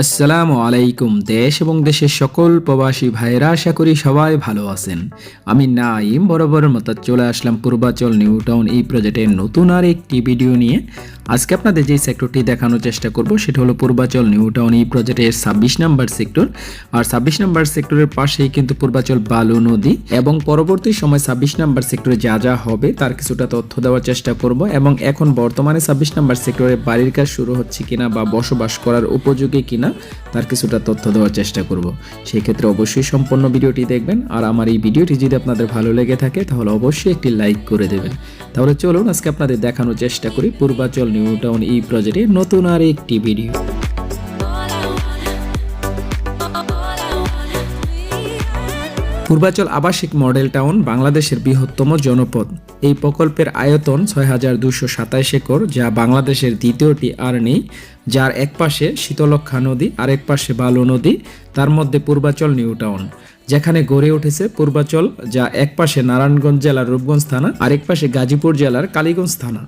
আসসালামু আলাইকুম, দেশ এবং দেশের সকল প্রবাসী ভাইরা আশা করি সবাই ভালো আছেন। আমি নাইম বরাবর মতো চলে আসলাম পূর্বাচল নিউ টাউন এই প্রজেক্টের নতুন আর একটি ভিডিও নিয়ে। আজকে আপনাদের যে সেক্টরটি দেখানোর চেষ্টা করব, সেটা হলো পূর্বাচল নিউ টাউন। এই প্রজেক্টের ছাব্বিশ নাম্বার সেক্টর আর ছাব্বিশ নাম্বার সেক্টরের পাশেই কিন্তু পূর্বাচল বালু নদী। এবং পরবর্তী সময় ছাব্বিশ নাম্বার সেক্টরে যা যা হবে, তার কিছুটা তথ্য দেওয়ার চেষ্টা করব। এবং এখন বর্তমানে ছাব্বিশ নাম্বার সেক্টরে বাড়ির কাজ শুরু হচ্ছে কিনা বা বসবাস করার উপযোগী কিনা, তার কিছুটা তথ্য দেওয়ার চেষ্টা করব। সেই ক্ষেত্রে অবশ্যই সম্পূর্ণ ভিডিওটি দেখবেন। আর আমার এই ভিডিওটি যদি আপনাদের ভালো লেগে থাকে, তাহলে অবশ্যই একটি লাইক করে দেবেন। তাহলে চলুন আজকে আপনাদের দেখানোর চেষ্টা করি পূর্বাচল নিউ টাউন এই প্রজেক্টের নতুন আর একটি ভিডিও পূর্বাচল আবাসিক মডেল টাউন বাংলাদেশের বৃহত্তম জনপদ। এই প্রকল্পের আয়তন ছয় হাজার দুশো সাতাইশ একর, যা বাংলাদেশের দ্বিতীয়টি আর নেই, যার এক পাশে শীতলক্ষা নদী, আর এক পাশে বালু নদী, তার মধ্যে পূর্বাচল নিউ টাউন যেখানে গড়ে উঠেছে পূর্বাচল, যা এক পাশে নারায়ণগঞ্জ জেলার রূপগঞ্জ থানা আরেক পাশে গাজীপুর জেলার কালীগঞ্জ থানা।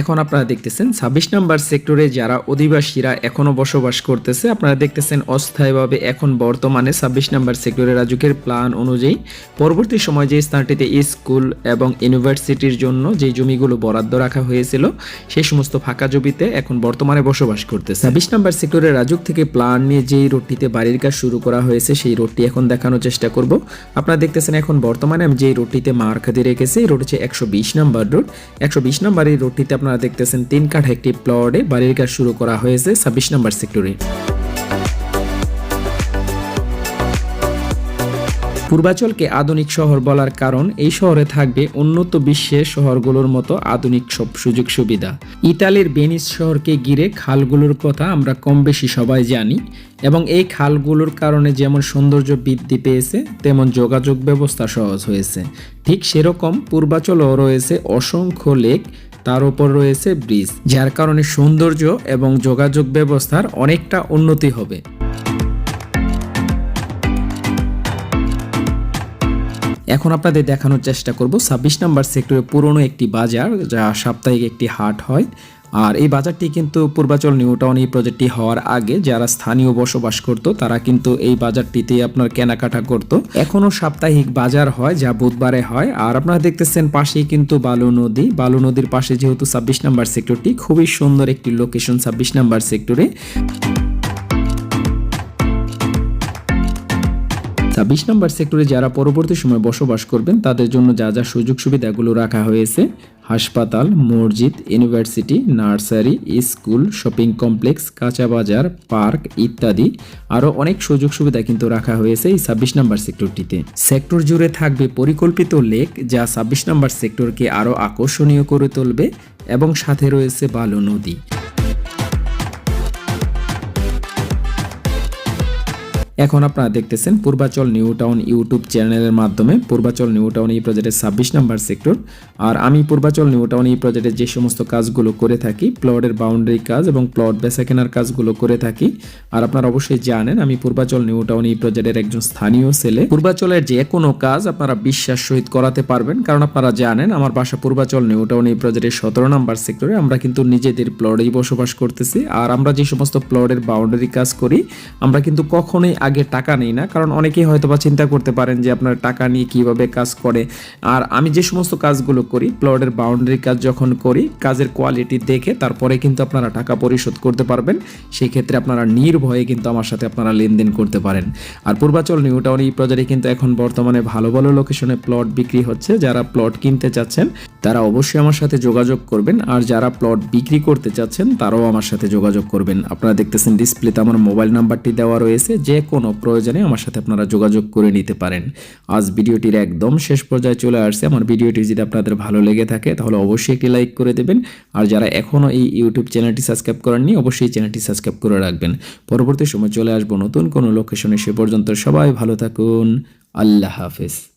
এখন আপনারা দেখতেছেন ছাব্বিশ নাম্বার সেক্টরে যারা অধিবাসীরা এখনও বসবাস করতেছে, আপনারা দেখতেছেন অস্থায়ীভাবে এখন বর্তমানে ছাব্বিশ নাম্বার সেক্টরে রাজুকের প্ল্যান অনুযায়ী পরবর্তী সময় যে স্থানটিতে স্কুল এবং ইউনিভার্সিটির জন্য যে জমিগুলো বরাদ্দ রাখা হয়েছিল সেই সমস্ত ফাঁকা জমিতে এখন বর্তমানে বসবাস করতেছে। ছাব্বিশ নাম্বার সেক্টরে রাজুক থেকে প্ল্যান নিয়ে যেই রোডটিতে বাড়ির কাজ শুরু করা হয়েছে, সেই রোডটি এখন দেখানোর চেষ্টা করব। আপনারা দেখতেছেন এখন বর্তমানে আমি যেই রোডটিতে মার্ক দিয়ে রেখেছি, এই রোড হচ্ছে একশো বিশ নাম্বার রোড। একশো বিশ নাম্বার এই রোডটিতে আপনারা দেখতেছেন তিন কাঠা একটি প্লটে বাড়ির কাজ শুরু করা হয়েছে, ছাব্বিশ নাম্বার সেক্টরে পূর্বাচলকে আধুনিক শহর বলার কারণ, এই শহরে থাকবে উন্নত বিশ্বের শহরগুলোর মতো আধুনিক সব সুযোগ সুবিধা। ইতালির বেনিস শহরকে ঘিরে খালগুলোর কথা আমরা কম বেশি সবাই জানি এবং এই খালগুলোর কারণে যেমন সৌন্দর্য বৃদ্ধি পেয়েছে, তেমন যোগাযোগ ব্যবস্থা সহজ হয়েছে। ঠিক সেরকম পূর্বাচলও রয়েছে অসংখ্য লেক তার উপর রয়েছে ব্রিজ, যার কারণে সৌন্দর্য এবং যোগাযোগ ব্যবস্থার অনেকটা উন্নতি হবে। এখন আপনাদের দেখানোর চেষ্টা করব, ছাব্বিশ নাম্বার সেক্টরে পুরনো একটি বাজার, যা সাপ্তাহিক একটি হাট হয়। আর এই বাজারটি কিন্তু পূর্বাচল নিউটাউন এই প্রজেক্টটি হওয়ার আগে যারা স্থানীয় বসবাস করত, তারা কিন্তু এই বাজারটিতে আপনার কেনাকাটা করত। এখনও সাপ্তাহিক বাজার হয়, যা বুধবারে হয়। আর আপনারা দেখতেছেন পাশেই কিন্তু বালু নদী। বালু নদীর পাশে যেহেতু ছাব্বিশ নাম্বার সেক্টরটি খুবই সুন্দর একটি লোকেশন ছাব্বিশ নাম্বার সেক্টরে ছাব্বিশ নম্বর সেক্টরে যারা পরবর্তী সময় বসবাস করবেন, তাদের জন্য যা যা সুযোগ সুবিধাগুলো রাখা হয়েছে, হাসপাতাল, মসজিদ, university, nursery, school, shopping complex, কাঁচা বাজার, পার্ক ইত্যাদি আরও অনেক সুযোগ সুবিধা কিন্তু রাখা হয়েছে এই ছাব্বিশ নম্বর সেক্টরটিতে। সেক্টর জুড়ে থাকবে পরিকল্পিত লেক যা ছাব্বিশ নম্বর সেক্টরকে আরও আকর্ষণীয় করে তুলবে এবং সাথে রয়েছে বালু নদী। এখন আপনারা দেখতেছেন পূর্বাচল নিউ টাউন ইউটিউব চ্যানেলের মাধ্যমে পূর্বাচল নিউ টাউন এই প্রজেক্টের ছাব্বিশ নাম্বার সেক্টর আর আমি পূর্বাচল নিউ টাউন এই প্রজেক্টের যে সমস্ত কাজগুলো করে থাকি প্লটের বাউন্ডারি কাজ এবং প্লট বেচা কেনার কাজগুলো করে থাকি। আর আপনারা অবশ্যই জানেন, আমি পূর্বাচল নিউ টাউন এই প্রজেক্টের একজন স্থানীয় ছেলে। পূর্বাচলের যে কোনো কাজ আপনারা বিশ্বাস সহিত করাতে পারবেন। কারণ আপনারা জানেন, আমার বাসা পূর্বাচল নিউ টাউন এই প্রজেক্টের সতেরো নাম্বার সেক্টরে আমরা কিন্তু নিজেদের প্লটেই বসবাস করতেছি। আর আমরা যে সমস্ত প্লটের বাউন্ডারি কাজ করি, আমরা কিন্তু কখনোই আগে টাকা নেই না, কারণ অনেকেই হয়তো বা চিন্তা করতে পারেন যে আপনার টাকা নিয়ে কীভাবে কাজ করে। আর আমি যে সমস্ত কাজগুলো করি, প্লটের বাউন্ডারি কাজ যখন করি, কাজের কোয়ালিটি দেখে তারপরে কিন্তু আপনারা টাকা পরিশোধ করতে পারবেন। সেই ক্ষেত্রে আপনারা নির্ভয়ে কিন্তু আমার সাথে আপনারা লেনদেন করতে পারেন। আর পূর্বাচল নিউ টাউন এই প্রজেক্টে কিন্তু এখন বর্তমানে ভালো ভালো লোকেশনে প্লট বিক্রি হচ্ছে। যারা প্লট কিনতে চাচ্ছেন, তারা অবশ্যই আমার সাথে যোগাযোগ করবেন। আর যারা প্লট বিক্রি করতে চাচ্ছেন, তারাও আমার সাথে যোগাযোগ করবেন। আপনারা দেখতেছেন ডিসপ্লেতে আমার মোবাইল নাম্বারটি দেওয়া রয়েছে। যে কোনো প্রয়োজনে আমার সাথে আপনারা যোগাযোগ করে নিতে পারেন। আজ ভিডিওটির একদম শেষ পর্যায়ে চলে আসছে। আমার ভিডিওটি যদি আপনাদের ভালো লেগে থাকে, তাহলে অবশ্যই একটি লাইক করে দেবেন। আর যারা এখনও এই ইউটিউব চ্যানেলটি সাবস্ক্রাইব করেননি, অবশ্যই চ্যানেলটি সাবস্ক্রাইব করে রাখবেন। পরবর্তী সময় চলে আসব নতুন কোনো লোকেশনে, সে পর্যন্ত সবাই ভালো থাকুন। আল্লাহ হাফেজ।